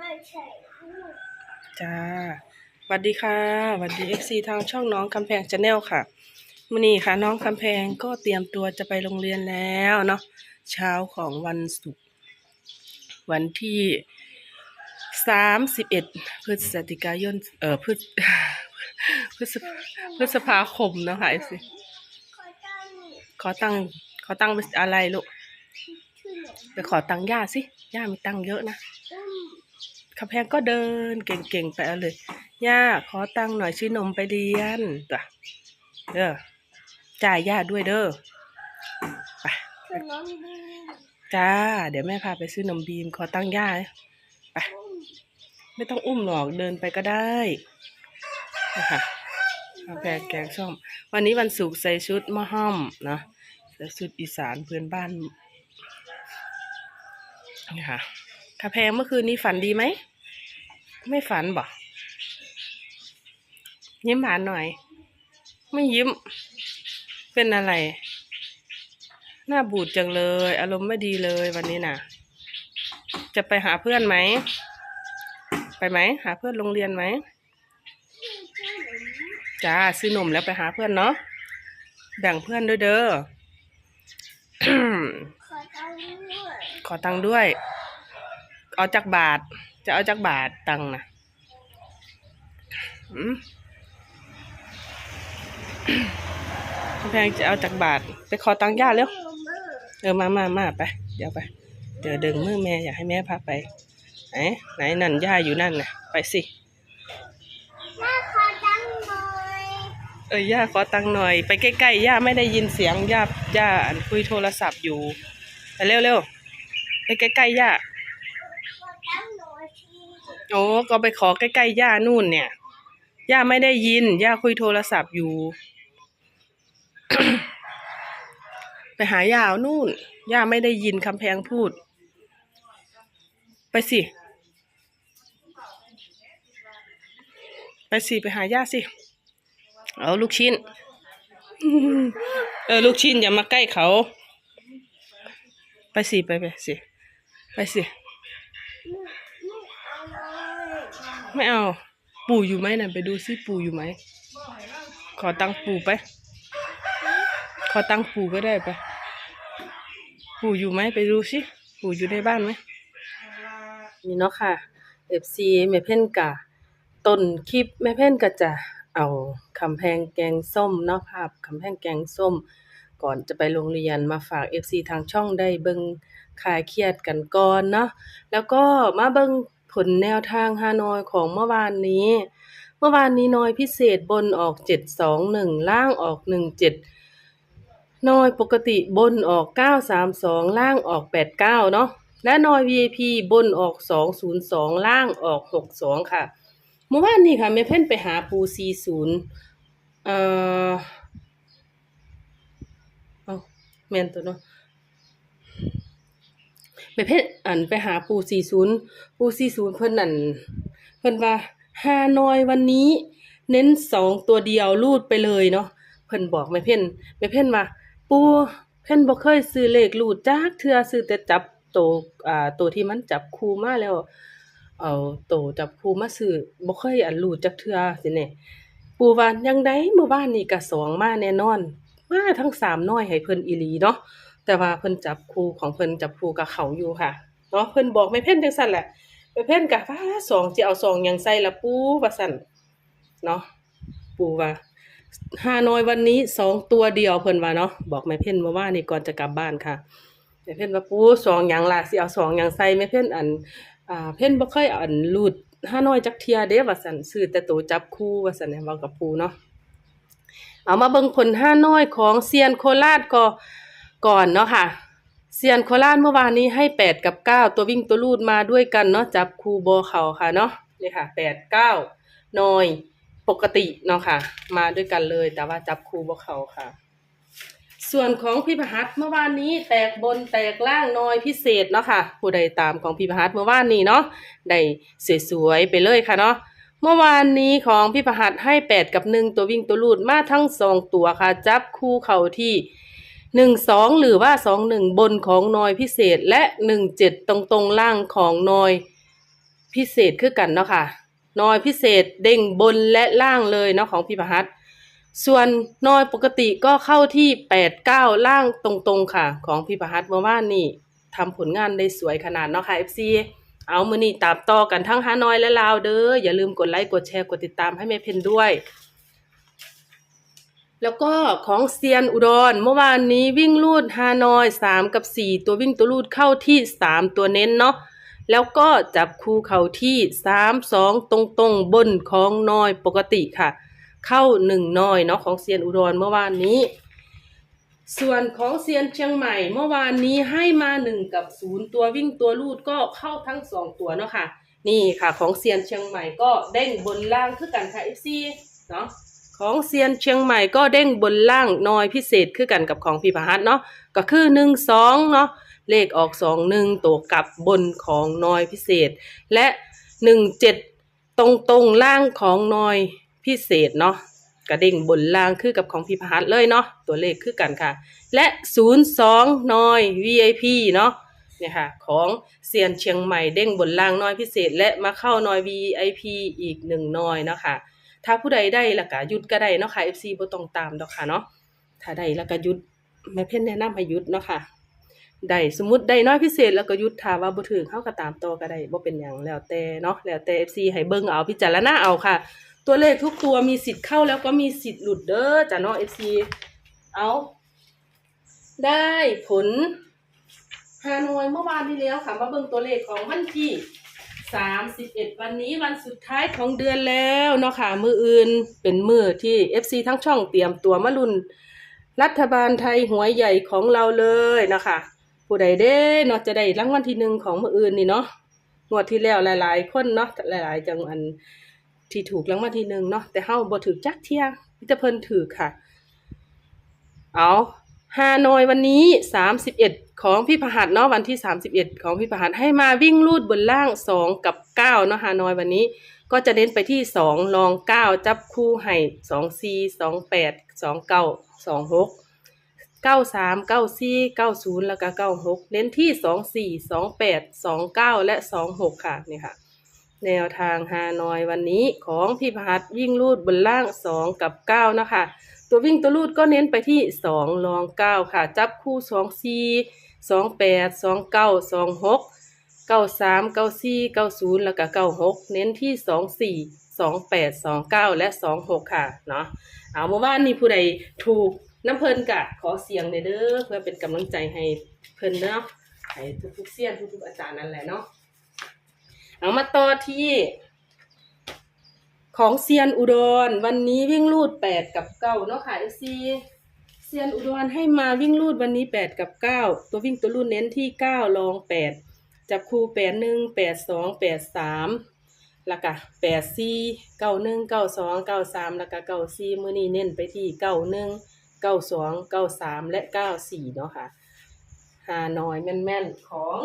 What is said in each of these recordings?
ม่ใช่ลูกจ้าสวัสดีค่ะสวัสดีเอฟซีทางช่องน้องคำแพงชาแนลค่ะมื่อนี้ค่ะ น้องคำแพงก็เตรียมตัวจะไปโรงเรียนแล้วเนาะเช้าของวันศุกร์วันที่สามสิบเอ็ดพฤศจิกายนเอ่อพฤษพฤษพฤษภาคมนะคะเอฟซีขอตั้งขอตังขอตังค์เป็นอะไรลูกไปขอตังย่าสิย่ามีตังเยอะนะ คำแพงก็เดินเก่งๆไปเอาเลยย่าขอตังค์หน่อยซื้อนมไปเรียนตัวเด้อจ่ายย่าด้วยเด้อไปจ้า เดี๋ยวแม่พาไปซื้อนมบีมขอตังค์ย่าไปไม่ต้องอุ้มหรอกเดินไปก็ได้นะคะคำแพงแกงส้มวันนี้วันศุกร์ใส่ชุดมะฮ่อมนะใส่ชุดอีสานเพื่อนบ้านนี่ค่ะคาแพงเมื่อคืนนี้ฝันดีไหม ไม่ฝันบ่ยิ้มหวานหน่อย ไม่ยิ้ม เป็นอะไร หน้าบูดจังเลย อารมณ์ไม่ดีเลยวันนี้น่ะ จะไปหาเพื่อนไหม ไปไหม หาเพื่อนโรงเรียนไหมชื่อหนูจ้าซื้อนมแล้วไปหาเพื่อนเนาะแบ่งเพื่อนด้วยเด้อขอตั้งด้วย ขอตังค์ด้วย เอาจากบาท จะเอาจากบาทตังนะอืมแพงจะเอาจากบาท ไปขอตังค์ย่าเร็ว เออมามามาไป เดี๋ยวไป เดี๋ยวดึงมือแม่อยากให้แม่พาไป ไหนไหนนั่นย่าอยู่นั่นนะไปสิแม่ขอตังหน่อยเออย่าขอตังค์หน่อย ไปใกล้ๆย่าไม่ได้ยินเสียงย่าย่าคุยโทรศัพท์อยู่ ไปเร็วๆไปใกล้ๆย่า โอ้ก็ไปขอใกล้ๆย่านู่นเนี่ย ย่าไม่ได้ยิน ย่าคุยโทรศัพท์อยู่ ไปหาย่าเอานู่น ย่าไม่ได้ยินคำแพงพูด ไปสิ ไปสิ ไปหาย่าสิ เอาลูกชิ้น เออ ลูกชิ้นอย่ามาใกล้เขา ไปสิ ไปไปสิ ไปสิ ไม่เอา ปู่อยู่ไหมน่ะไปดูซิปู่อยู่ไหม ขอตังค์ปู่ไป ขอตังค์ปู่ก็ได้ไป ปู่อยู่ไหมไปดูซิ ปู่อยู่ในบ้านไหมนี่เนาะค่ะเอฟซีแม่เพ่นกะต้นคลิปแม่เพ่นก็จะเอาคำแพงแกงส้มเนาะภาพคำแพงแกงส้ม ก่อนจะไปโรงเรียนมาฝากเอฟซีทางช่องได้เบิ่งคลายเครียดกันก่อนเนาะแล้วก็มาเบิ่ง ผลแนวทางฮานอยของเมื่อวานนี้ เมื่อวานนี้น้อยพิเศษบนออก 721 ล่างออก 17น้อยปกติบนออก 932 ล่างออก 89 เนาะและน้อย VIP บนออก 202 ล่างออก 62 ค่ะเมื่อวานนี้ค่ะแม่เพ่นไปหาปู40เอ่อเอาแมนตัวเนาะ ไปเพชรอันไปหาปูสี่ศูนย์ปูสี่ศูนย์เพิ่นนั่นเพิ่นว่าฮานอยวันนี้ เน้นสองตัวเดียวรูดไปเลยเนาะเพิ่นบอกแม่เพ่นแม่เพ่นว่าปูเพ่นบ่เคยซื้อเลขรูดจักเทื่อซื้อแต่จับโตวอ่าตัวที่มันจับคู่มาแล้ว เอาโตวจับคู่มาซื้อบ่เคยอันรูดจักเทื่อสิแน่ปูว่ายังไดเมื่อวานนี้ก็สองมาแน่นอน มาทั้งสามน้อยให้เพิ่นอีหลีเนาะ แต่ว่าเพิ่นจับคู่ของเพิ่นจับคู่กับเขาอยู่ค่ะเนาะเพิ่นบอกไม่เพ่นจังซั่นแหละไม่เพ่นกะฟ้าสองสิเอาสองหยังใส่ละปูว่าซั่นเนาะปูว่าฮานอยวันนี้สองตัวเดียวเพิ่นว่าเนาะบอกไม่เพ่นมาว่านี่ก่อนจะกลับบ้านค่ะไม่เพ่นว่าปูสองหยังล่ะสิเอาสองหยังใส่ไม่เพ่นอันอ่าเพ่นบ่เคยอาอันรูดฮานอยจักเทียเด้ว่าซั่นซื้อแต่ตัวจับคู่ว่าซั่นเนี่ยเว้ากับปูเนาะเอามาเบิ่งผลฮานอยของเซียนโคราชก็ ก่อนเนาะค่ะเซียนโคราชเมื่อวานนี้ให้แปดกับเก้าตัววิ่งตัวลูดมาด้วยกันเนาะจับคูโบเขาค่ะเนาะนี่ค่ะแปดเก้านอยปกติเนาะค่ะ มาด้วยกันเลย แต่ว่าจับคูโบเขาค่ะ ส่วนของพี่พหัสเมื่อวานนี้แตกบนแตกล่างน้อยพิเศษเนาะค่ะ ผู้ใดตามของพี่พหัสเมื่อวานนี้เนาะได้สวยๆไปเลยค่ะเนาะเมื่อวานนี้ของพี่พหัสให้แปดกับหนึ่งตัววิ่งตัวลูดมาทั้งสองตัวค่ะ จับคู่เข่าที่ หนึ่งสองหรือว่าสองหนึ่งบนของนอยพิเศษและหนึ่งเจ็ดตรงตรงล่างของนอยพิเศษคือกันเนาะค่ะนอยพิเศษเด้งบนและล่างเลยเนาะของพี่ประหัตส่วนนอยปกติก็เข้าที่แปดเก้าล่างตรงๆค่ะ ของพี่ประหัตเมื่อวานนี่ทำผลงานได้สวยขนาดเนาะค่ะ FC เอามือนี่ตามต่อกันทั้งฮานอยและลาวเด้ออย่าลืมกดไลค์กดแชร์กดติดตามให้แม่เพนด้วย แล้วก็ของเซียนอุดรเมื่อวานนี้วิ่งลูดฮานอยสามกับสี่ตัววิ่งตัวลูดเข้าที่สามตัวเน้นเนาะแล้วก็จับคู่เข้าที่สามสองตรงตรงๆบนของน้อยปกติค่ะ เข้าหนึ่งน้อยเนาะของเซียนอุดรเมื่อวานนี้ ส่วนของเซียนเชียงใหม่ เมื่อวานนี้ให้มาหนึ่งกับศูนย์ตัววิ่งตัวลูดก็เข้าทั้งสองตัวเนาะค่ะ นี่ค่ะของเซียนเชียงใหม่ก็เด้งบนล่างคือกันค่ะ FC เนาะ ของเซียนเชียงใหม่ก็เด้งบนล่างน้อยพิเศษคือกันกับของพี่พหัสเนาะก็คือหนึ่งสองเนาะเลขออกสองหนึ่งตัวกลับบนของน้อยพิเศษ และหนึ่งเจ็ดตรงตรงล่างของน้อยพิเศษเนาะกระเด้งบนล่างคือกับของพี่พหัสเลยเนาะตัวเลขคือกันค่ะ และศูนย์สองน้อย VIP เนาะเนี่ยค่ะของเซียนเชียงใหม่เด้งบนล่างน้อยพิเศษ และมาเข้าน้อย VIP อีกหนึ่งน้อยเนาะค่ะ ถ้าผู้ใดได้ละก็หยุดก็ได้เนาะค่ะ FC บ่ต้องตามดอกค่ะเนาะถ้าได้แล้วก็หยุดแม่เพ่นแนะนำให้หยุดเนาะค่ะได้สมมติได้น้อยพิเศษแล้วก็หยุดถาว่าบ่ถึงเฮาก็ตามต่อก็ได้บ่เป็นหยังแล้วแต่เนาะแล้วแต่ FC ให้เบิ่งเอาพิจารณาเอาค่ะ ตัวเลขทุกตัวมีสิทธิ์เข้าแล้วก็มีสิทธิ์หลุดเด้อจ้ะเนาะ FC เอาได้ผลฮานอยเมื่อวานที่แล้วค่ะมาเบิ่งตัวเลขของวันที่ สามสิบเอ็ดวันนี้วันสุดท้ายของเดือนแล้วเนาะค่ะ มืออื่นเป็นมือที่ FC ทั้งช่องเตรียมตัวมาลุนรัฐบาลไทยหวยใหญ่ของเราเลยเนาะค่ะผู้ใดเด้เนาะจะได้รางวัลที่หนึ่งของมืออื่นนี่เนาะงวดที่แล้วหลาย ๆ คนเนาะหลาย ๆ จังอันที่ถูกรางวัลที่หนึ่งเนาะแต่เฮาบ่ถือจักเที่ยมิตรเพิ่นถือค่ะ เอา ฮานอยวันนี้สามสิบเอ็ดของพี่พหัสเนาะวันที่สามสิบเอ็ดของพี่พหัสให้มาวิ่งลูดบนล่างสองกับเก้าเนาะฮานอยวันนี้ ก็จะเน้นไปที่สองรองเก้าจับคู่ให้สองสี่สองแปดสองเก้าสองหกเก้าสามเก้าสี่เก้าศูนย์แล้วก็เก้าหกเน้นที่สองสี่สองแปดสองเก้าและสองหกค่ะนี่ค่ะ แนวทางฮานอยวันนี้ของพี่พหัสวิ่งลูดบนล่างสองกับเก้านะคะ ตัววิ่งตัวลูดก็เน้นไปที่สองรองเก้าค่ะ จับคู่สองสี่สองแปดสองเก้าสองหกเก้าสามเก้าสี่เก้าศูนย์แล้วก็เก้าหกเน้นที่สองสี่สองแปดสองเก้าและสองหกค่ะเนาะเอาเมื่อวานนี้ผู้ใดถูกน้ำเพลินกะขอเสียงเด้อเพื่อเป็นกำลังใจให้เพลินเนาะให้ทุกๆเสี้ยนทุกๆอาจารย์นั่นแหละเนาะเอามาต่อที่ ของเซียนอุดร วันนี้วิ่งลูดแปดกับเก้าเนาะค่ะเอซีเซียนอุดรให้มาวิ่งลูดวันนี้แปดกับเก้าตัววิ่งตัวลูดเน้นที่เก้ารองแปดจับคู่แปดหนึ่งแปดสองแปดสามแล้วก็แปดสี่เก้าหนึ่งเก้าสองเก้าสามแล้วก็เก้าสี่มือนี้เน้นไปที่เก้าหนึ่งเก้าสองเก้าสามและเก้าสี่เนาะค่ะหาหน้อยแม่นๆของ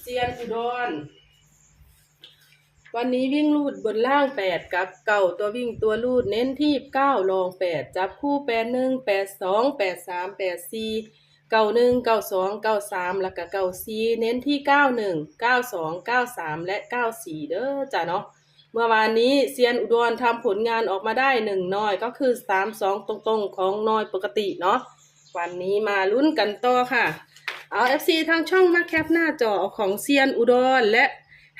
เซียนอุดร วันนี้วิ่งลูดบนล่างแปดกับเก่าตัววิ่งตัวลูดเน้นที่เก้ารองแปดจับคู่แปดหนึ่งแปดสองแปดสามแปดสี่เก้าหนึ่งเก้าสองเก้าสามแล้วก็เก้าสี่เน้นที่เก้าหนึ่งเก้าสองเก้าสามและเก้าสี่เด้อจ้ะเนาะเมื่อวานนี้เซียนอุดรทำผลงานออกมาได้หนึ่งน้อยก็คือสามสองตรงๆ ของน้อยปกติเนาะวันนี้มาลุ้นกันต่อค่ะ เอา FC ทางช่องมาแคปหน้าจอของเซียนอุดรและ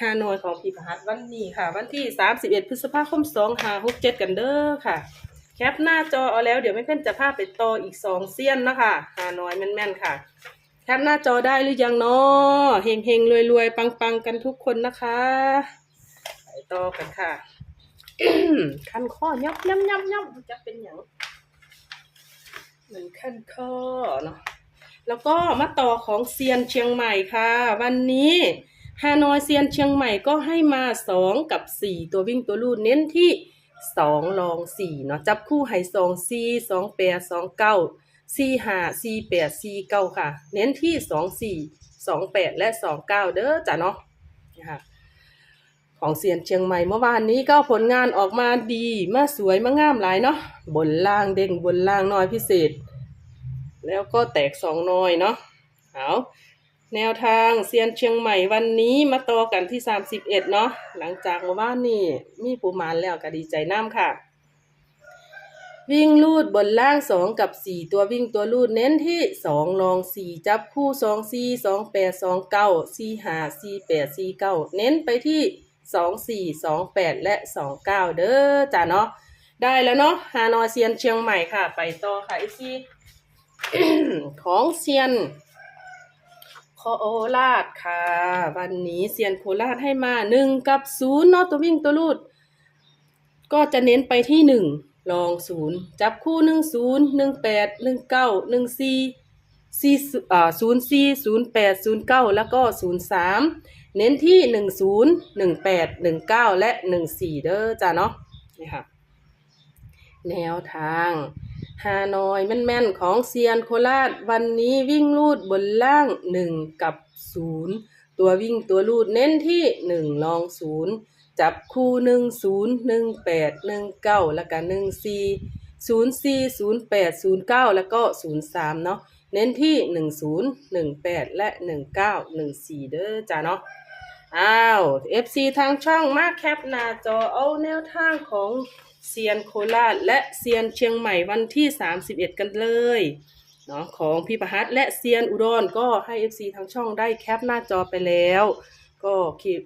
ฮานอยของพี่พหัสวันนี้ค่ะ วันที่ 31 พฤษภาคม2 5 6 7 กันเด้อค่ะ แคปหน้าจอเอาแล้วเดี๋ยวไม่เพื่อนจะพาไปต่ออีก2เซียนนะคะฮานอยแม่นๆค่ะ แคปหน้าจอได้หรือยังเนาะเฮงเฮงรวยรวยๆ ปังๆ กันทุกคนนะคะไปต่อกันค่ะคันข้อยับยับยับยับจะเป็นอย่างเหมือนคันข้อเนาะแล้วก็มาต่อของเซียนเชียงใหม่ค่ะ วันนี้ ฮานอยเซียนเชียงใหม่ก็ให้มาสองกับสี่ตัววิ่งตัวลูดเน้นที่สองรองสี่เนาะจับคู่ให้สองสี่สองแปดสองเก้าซีหาซีแปดซีเก้าค่ะ เน้นที่สองสี่สองแปดและสองเก้าเด้อจ้ะเนาะนะคะของเซียนเชียงใหม่เมื่อวานนี้ก็ผลงานออกมาดีมาสวยมางามหลายเนาะบนล่างเด้งบนล่างน้อยพิเศษ แล้วก็แตกสองน้อยเนาะเอา แนวทางเซียนเชียงใหม่วันนี้มาต่อกันที่ 31 เนาะหลังจากเมื่อวานนี่มีปูมานแล้วก็ดีใจน้ำค่ะ วิ่งลูดบนล่างสองกับสี่ตัววิ่งตัวลูดเน้นที่สองลองสี่จับคู่สองสี่สองแปดสองเก้าสี่ห้าสี่แปดสี่เก้าเน้นไปที่สองสี่สองแปดและสองเก้าเด้อจ้ะเนาะได้แล้วเนาะฮานอยเซียนเชียงใหม่ค่ะ ไปต่อค่ะไอซีของเซียน โคราชค่ะ วันนี้เซียนโคราชให้มาหนึ่งกับศูนย์เนาะตัววิ่งตัวลูด ก็จะเน้นไปที่หนึ่งลองศูนย์จับคู่หนึ่งศูนย์หนึ่งแปดหนึ่งเก้าหนึ่งสี่สี่อ่าศูนย์สี่ศูนย์แปดศูนย์เก้าแล้วก็ศูนย์สามเน้นที่หนึ่งศูนย์หนึ่งแปดหนึ่งเก้าและหนึ่งสี่เด้อจ้าเนาะนี่ค่ะ แนวทาง ฮานอยแม่นๆ ของเซียนโคราช วันนี้วิ่งลูดบนล่างหนึ่งกับศูนย์ตัววิ่งตัวลูดเน้นที่หนึ่งลองศูนย์จับคู่หนึ่งศูนย์หนึ่งแปดหนึ่งเก้าแล้วก็หนึ่งสี่ศูนย์สี่ศูนย์แปดศูนย์เก้าแล้วก็ศูนย์สามเนาะเน้นที่หนึ่งศูนย์หนึ่งแปดและหนึ่งเก้าหนึ่งสี่เด้อจ้าเนาะอ้าว FC ทางช่องมาแคปหน้าจอเอาแนวทางของ เซียนโคราชและเซียนเชียงใหม่วันที่ 31 กันเลยเนาะของพี่ประหัตและเซียนอุดรก็ให้ FC ทางช่องได้แคปหน้าจอไปแล้ว ก็คลิป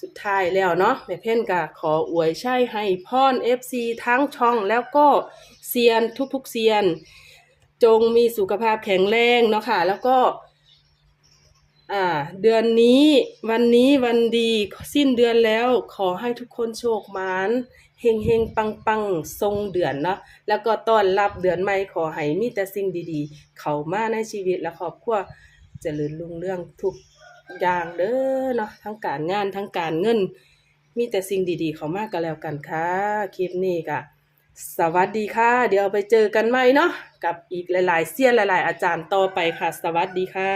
สุดท้ายแล้วเนาะแม่เพ่นก็ขออวยใช่ให้พร FC ทั้งช่องแล้วก็เซียนทุกๆเซียน จงมีสุขภาพแข็งแรงเนาะค่ะแล้วก็อ่าเดือนนี้วันนี้วันดีสิ้นเดือนแล้วขอให้ทุกคนโชคมาน เฮงเฮงปังปังทรงเดือนเนาะแล้วก็ต้อนรับเดือนใหม่ขอให้มีแต่สิ่งดีๆ เข้ามาในชีวิตและครอบครัวเจริญรุ่งเรื่องทุกอย่างเด้อเนาะทั้งการงานทั้งการเงิน มีแต่สิ่งดีๆ เข้ามาก็แล้วกันค่ะคลิปนี้ก็สวัสดีค่ะ เดี๋ยวไปเจอกันใหม่เนาะกับอีกหลายๆเซียนหลาย ๆ อาจารย์ต่อไปค่ะ สวัสดีค่ะ